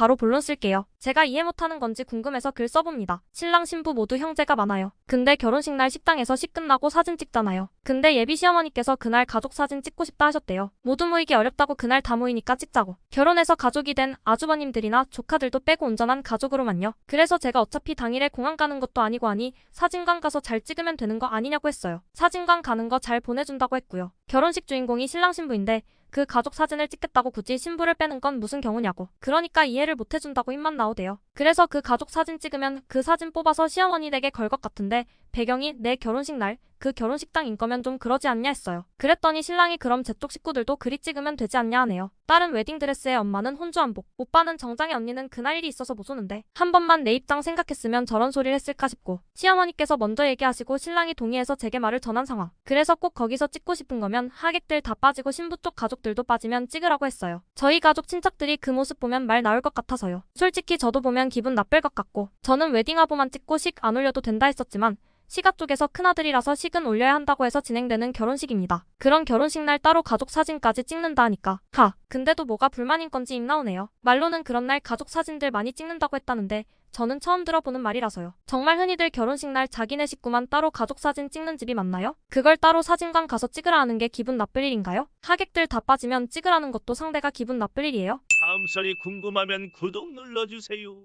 바로 본론 쓸게요. 제가 이해 못하는 건지 궁금해서 글 써봅니다. 신랑 신부 모두 형제가 많아요. 근데 결혼식 날 식당에서 식 끝나고 사진 찍잖아요. 근데 예비 시어머니께서 그날 가족 사진 찍고 싶다 하셨대요. 모두 모이기 어렵다고 그날 다 모이니까 찍자고. 결혼해서 가족이 된 아주버님들이나 조카들도 빼고 온전한 가족으로만요. 그래서 제가 어차피 당일에 공항 가는 것도 아니고 하니 사진관 가서 잘 찍으면 되는 거 아니냐고 했어요. 사진관 가는 거 잘 보내준다고 했고요. 결혼식 주인공이 신랑 신부인데 그 가족 사진을 찍겠다고 굳이 신부를 빼는 건 무슨 경우냐고. 그러니까 이해를 못 해준다고 입만 나오대요. 그래서 그 가족 사진 찍으면 그 사진 뽑아서 시어머니 댁에 걸 것 같은데 배경이 내 결혼식 날 그 결혼식당인 거면 좀 그러지 않냐 했어요. 그랬더니 신랑이 그럼 제 쪽 식구들도 그리 찍으면 되지 않냐 하네요. 딸은 웨딩드레스에 엄마는 혼주 한복, 오빠는 정장에 언니는 그날 일이 있어서 못 오는데 한 번만 내 입장 생각했으면 저런 소리를 했을까 싶고 시어머니께서 먼저 얘기하시고 신랑이 동의해서 제게 말을 전한 상황. 그래서 꼭 거기서 찍고 싶은 거면 하객들 다 빠지고 신부 쪽 가족들도 빠지면 찍으라고 했어요. 저희 가족 친척들이 그 모습 보면 말 나올 것 같아서요. 솔직히 저도 보면 기분 나쁠 것 같고 저는 웨딩화보만 찍고 식 안 올려도 된다 했었지만 시가 쪽에서 큰아들이라서 식은 올려야 한다고 해서 진행되는 결혼식입니다. 그런 결혼식 날 따로 가족 사진까지 찍는다 하니까 하 근데도 뭐가 불만인 건지 입 나오네요. 말로는 그런 날 가족 사진들 많이 찍는다고 했다는데 저는 처음 들어보는 말이라서요. 정말 흔히들 결혼식 날 자기네 식구만 따로 가족 사진 찍는 집이 많나요? 그걸 따로 사진관 가서 찍으라 하는 게 기분 나쁠 일인가요? 하객들 다 빠지면 찍으라는 것도 상대가 기분 나쁠 일이에요? 다음 설이 궁금하면 구독 눌러주세요.